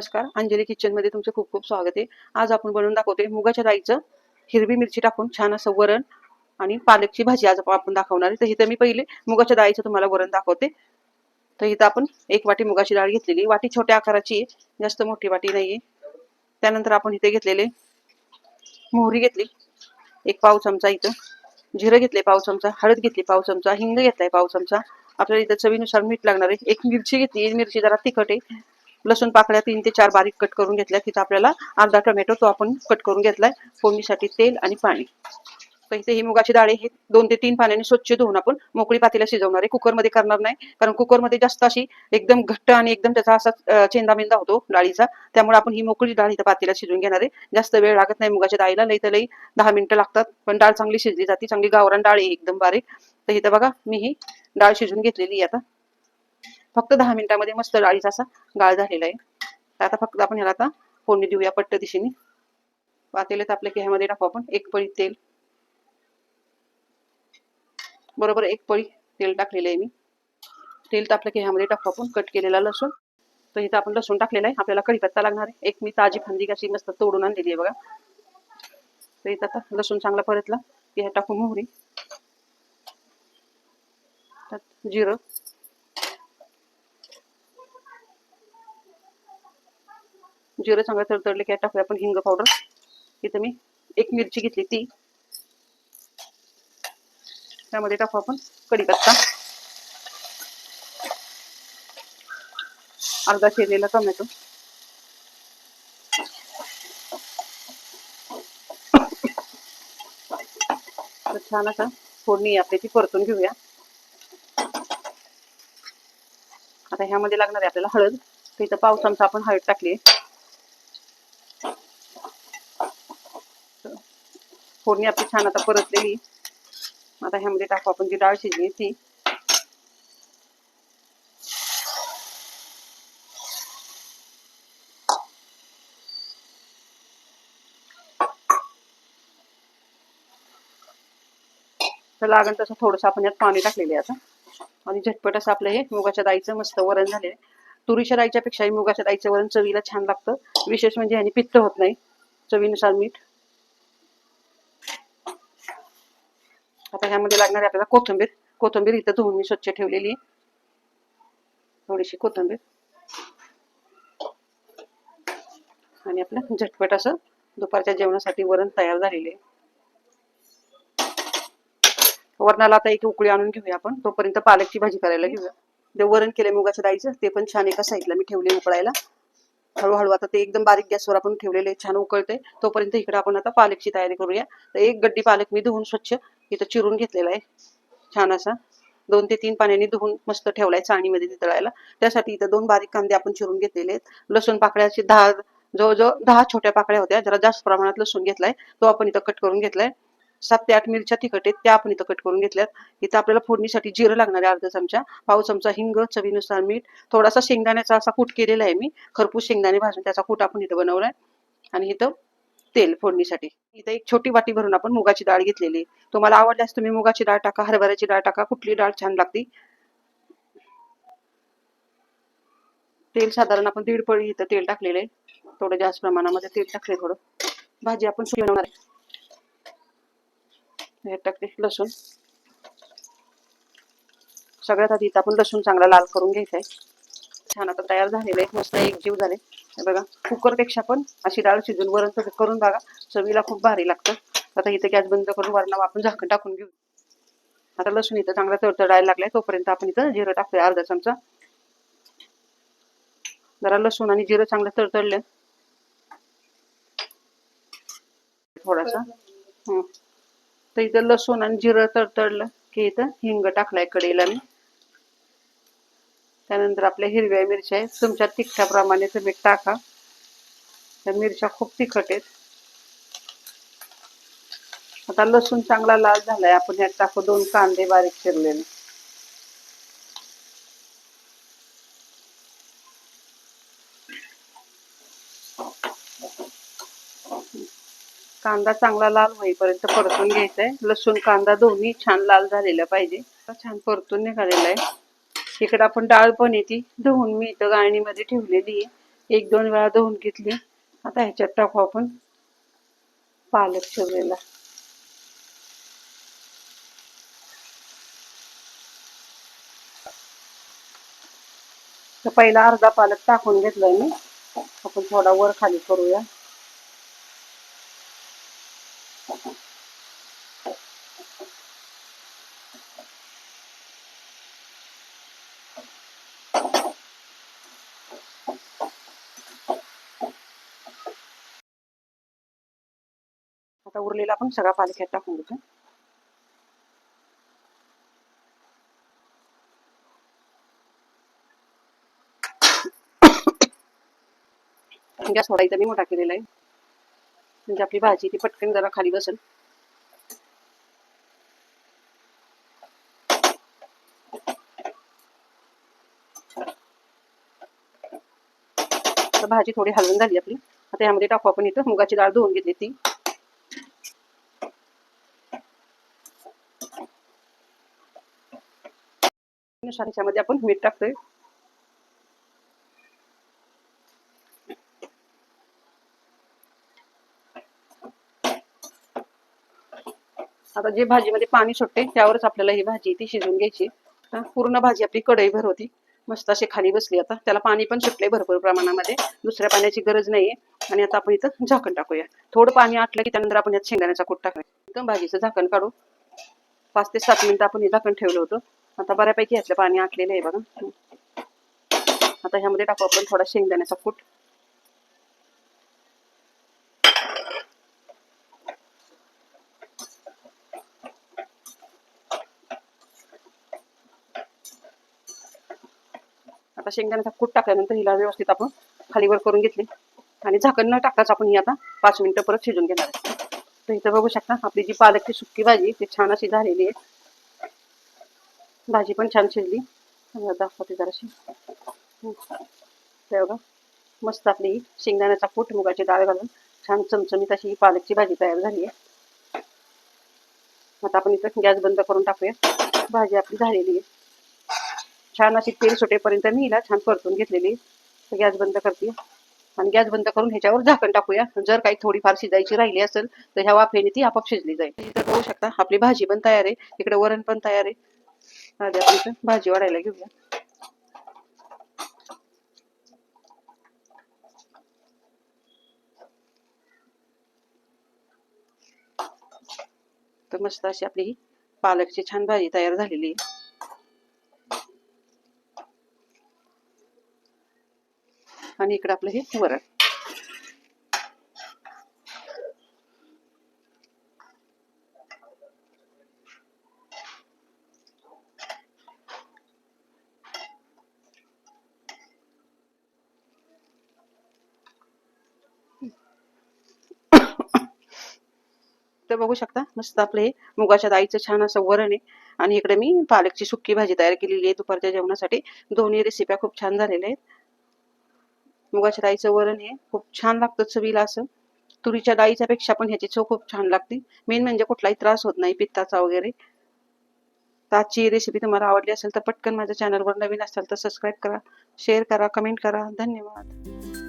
नमस्कार. अंजली किचनमध्ये तुमचे खूप खूप स्वागत आहे. आज आपण बनवून दाखवते मुगाच्या डाळीचं हिरवी मिरची टाकून छान असं वरण आणि पालकची भाजी आज आपण दाखवणार आहे. तर इथं मी पहिले मुगाच्या डाळीचं तुम्हाला वरण दाखवते. तर इथं आपण एक वाटी मुगाची डाळ घेतलेली. वाटी छोट्या आकाराची आहे जास्त मोठी वाटी नाहीये. त्यानंतर आपण इथे घेतलेले मोहरी घेतली एक पाव चमचा इथं. जिरं घेतले पाव चमचा हळद घेतली पाव चमचा हिंग घेतलाय पाव चमचा. आपल्याला इथं चवीनुसार मीठ लागणार आहे. एक मिरची घेतली मिरची जरा तिखट आहे. लसूण पाकळ्या तीन ते चार बारीक कट करून घेतल्या तिथं आपल्याला अर्धा टोमॅटो तो आपण कट करून घेतलाय. फोडणीसाठी तेल आणि पाणी. तर इथे ही मुगाची डाळे हे दोन ते तीन पाण्याने स्वच्छ धुवून आपण मोकळी पातीला शिजवणार आहे. कुकरमध्ये करणार नाही. कारण कुकरमध्ये जास्त अशी एकदम घट्ट आणि एकदम त्याचा असा अं, चेंदामेंदा होतो डाळीचा. त्यामुळे आपण ही मोकळी डाळ इथं पातीला शिजवून घेणार आहे. जास्त वेळ लागत नाही मुगाच्या डाळीला. लई तर लई दहा मिनिटं लागतात. पण डाळ चांगली शिजली जाते. चांगली गावरान डाळ आहे. एकदम बारीक. तर इथं बघा मी ही डाळ शिजवून घेतलेली आहे आता. फक्त दहा मिनिटामध्ये मस्त डाळीचा असा गाळ झालेला आहे. तर आता फक्त आपण ह्याला आता फोडणी देऊया पट्ट दिशेने. पातेल्यात आपल्या की ह्यामध्ये टाकू आपण. एक पळी तेल. बरोबर एक पळी तेल टाकलेलं आहे मी. तेल तापलं की ह्यामध्ये टाकू आपण. कट केलेला लसूण. तर इथं आपण लसूण टाकलेला आहे. आपल्याला कढीपत्ता लागणार आहे. एक मी ताजी फांदी कशी मस्त तोडून आणलेली आहे बघा. तर इथं आता लसूण चांगला परतला. की ह्यात टाकू मोहरी. जिरं. जिरं चांगलं तडतडले की टाकूया आपण हिंग पावडर इथं मी एक मिरची घेतली ती. त्यामध्ये टाकू आपण कढीपत्ता. अर्धा चिरलेला टोमॅटो. छान असा फोडणी आपली ती परतून घेऊया. आता ह्यामध्ये लागणार आहे आपल्याला हळद. तर इथं पाव चमचा आपण हळद टाकली फोडणी आपली छान आता परतलेली. आता ह्यामध्ये टाकू आपण जी डाळ शिजली ती. तर लागण तसं थोडंसं आपण यात पाणी टाकलेले आता. आणि झटपट असं आपलं हे मुगाच्या दाईचं मस्त वरण झालेलं तुरीच्या दाईच्या पेक्षाही मुगाच्या दाईचं वरण चवीला छान लागतं. विशेष म्हणजे ह्याने पित्त होत नाही. चवीनुसार मीठ. आता ह्यामध्ये लागणार आहे आपल्याला कोथंबीर कोथंबीर इथं धुवून मी स्वच्छ ठेवलेली आहे. थोडीशी कोथंबीर. आणि आपलं झटपट असं दुपारच्या जेवणासाठी वरण तयार झालेले वरणाला आता एक उकळी आणून घेऊया आपण. तोपर्यंत पालकची भाजी करायला घेऊया. जे वरण केले मुगाचं डाळीचं ते पण छान एका साईडला मी ठेवले उकळायला. हळूहळू आता ते एकदम बारीक गॅसवर आपण ठेवलेले छान उकळते. तोपर्यंत इकडे आपण आता पालकची तयारी करूया. तर एक गड्डी पालक मी धुवून स्वच्छ इथं चिरून घेतलेला आहे. छान असा. दोन ते तीन पाण्याने धुवून मस्त ठेवलाय चाळणीमध्ये तळायला त्यासाठी इथं दोन बारीक कांदे आपण चिरून घेतलेले आहेत. लसूण पाकळ्याचे दहा जवळजवळ दहा छोट्या पाकळ्या होत्या. जरा जास्त प्रमाणात लसूण घेतलाय. तो आपण इथं कट करून घेतलाय. सात ते आठ मिरच्या तिखट आहेत त्या आपण इथं कट करून घेतल्यात. इथं आपल्याला फोडणीसाठी जिरं लागणार आहे अर्धा चमचा पाव चमचा हिंग चवीनुसार मीठ थोडासा शेंगदाण्याचा असा कूट केलेला आहे मी खरपूस शेंगदाणे भाजून त्याचा कूट आपण इथं बनवलाय. आणि इथं तेल फोडणीसाठी. इथं एक छोटी वाटी भरून आपण मुगाची डाळ घेतलेली तुम्हाला आवडल्यास तुम्ही मुगाची डाळ टाका हरभऱ्याची डाळ टाका कुठली डाळ छान लागते. तेल साधारण आपण दीड पळी इथं तेल टाकलेलं आहे. थोडं जास्त प्रमाणामध्ये तेल टाकले थोडं. भाजी आपण बनवणार आहे. हे टाकते लसूण. सगळ्यात आधी इथं आपण लसूण चांगला लाल करून घ्यायचा आहे छान आता तयार झालेलं आहे. मस्त एक जीव झाले. बघा कुकरपेक्षा पण अशी डाळ शिजून वरण करून बघा. चवीला खूप भारी लागतं. आता इथं गॅस बंद करून वरणावर आपण झाकण टाकून घेऊ. आता लसूण इथं चांगला तडतडायला लागलाय. तोपर्यंत आपण इथं जिरं टाकतोय अर्धा चमचा. जरा लसूण आणि जिरं चांगलं तडतडलं. थोडासा. तर इथं लसूण आणि जिरं तडतडलं की इथं हिंग टाकलाय कडेला मी त्यानंतर आपल्या हिरव्या मिरच्या आहेत. तुमच्या तिखटाप्रमाणे तुम्ही टाका. त्या मिरच्या खूप तिखट आहेत. आता लसूण चांगला लाल झालाय. आपण यात टाकू दोन कांदे बारीक चिरलेले. कांदा चांगला लाल होईपर्यंत परतून घ्यायचा आहे लसूण कांदा दोन्ही छान लाल झालेला पाहिजे. छान परतून निघालेला आहे. इकडे आपण डाळ पण येते धुवून मी इथं गाळणीमध्ये ठेवलेली आहे. एक दोन वेळा धुवून घेतली. आता ह्याच्यात टाकू आपण पालक शिवलेला तर पहिला अर्धा पालक टाकून घेतलाय मी. आपण थोडा वर खाली करूया. आता उरलेला आपण सगळा पालख्यात टाकून घेतो. गॅस सोडायचा मी मोठा केलेला आहे. म्हणजे आपली भाजी ती पटकन जरा खाली बसेल. तर भाजी थोडी हलवून झाली आपली. आता यामध्ये टाकू आपण इथं. मुगाची डाळ धुवून घेतली ती. नुसार ह्याच्यामध्ये आपण मीठ टाकतोय. आता जे भाजीमध्ये पाणी सुटते त्यावरच आपल्याला ही भाजी ती शिजवून घ्यायची. पूर्ण भाजी आपली कढईभर होती. मस्त अशी खाली बसली आता. त्याला पाणी पण सुटले भरपूर प्रमाणामध्ये. दुसऱ्या पाण्याची गरज नाहीये. आणि आता आपण इथं झाकण टाकूया. थोडं पाणी आटलं की त्यानंतर आपण यात शेंगदाण्याचा कूट टाकूया. भाजीचं झाकण काढू. पाच ते सात मिनिटं आपण हे झाकण ठेवलं होतं. आता बऱ्यापैकी यातलं पाणी आटलेलं आहे बघा. आता ह्यामध्ये टाकू आपण थोडा शेंगदाण्याचा कूट. आता शेंगदाण्याचा कूट टाकल्यानंतर हिला व्यवस्थित आपण खालीवर करून घेतली. आणि झाकण न टाकताच आपण ही आता पाच मिनिटं परत शिजून घेणार आहे. तर इथं बघू शकता आपली जी पालकची सुकी भाजी ती छान अशी झालेली आहे. भाजी पण छान शिजली. दाखवते जराशी. ते बघा मस्त आपली ही शेंगदाण्याचा कूट मुगाची डाळ घालून छान चमचमीत अशी ही पालकची भाजी तयार झाली आहे. आता आपण इथं गॅस बंद करून टाकूया भाजी आपली झालेली आहे. छान अशी तेल सुटेपर्यंत मी हिला छान परतून घेतलेली. तर गॅस बंद करते. आणि गॅस बंद करून ह्याच्यावर झाकण टाकूया. जर काही थोडीफार शिजायची राहिली असेल तर ह्या वाफेने ती आपोआप शिजली जाईल. इथं बघू शकता आपली भाजी पण तयार आहे. इकडे वरण पण तयार आहे. आधी आपण भाजी वाढायला घेऊया. तर मस्त अशी आपली ही पालकची छान भाजी तयार झालेली आहे. आणि इकडे आपलं हे वरण. तर बघू शकता मस्त आपले हे मुगाच्या दाईचं छान असं वरण आहे. आणि इकडे मी पालकची सुक्की भाजी तयार केलेली आहे दुपारच्या जेवणासाठी. दोन्ही रेसिप्या खूप छान झालेल्या आहेत. मुगाच्या डाळीचं वरण हे खूप छान लागतं चवीला असं. तुरीच्या डाळीच्या पेक्षा पण ह्याची चव खूप छान लागते. मेन म्हणजे कुठलाही त्रास होत नाही पित्ताचा वगैरे. तर आजची रेसिपी तुम्हाला आवडली असेल तर पटकन माझ्या चॅनलवर नवीन असाल तर सबस्क्राईब करा शेअर करा कमेंट करा. धन्यवाद.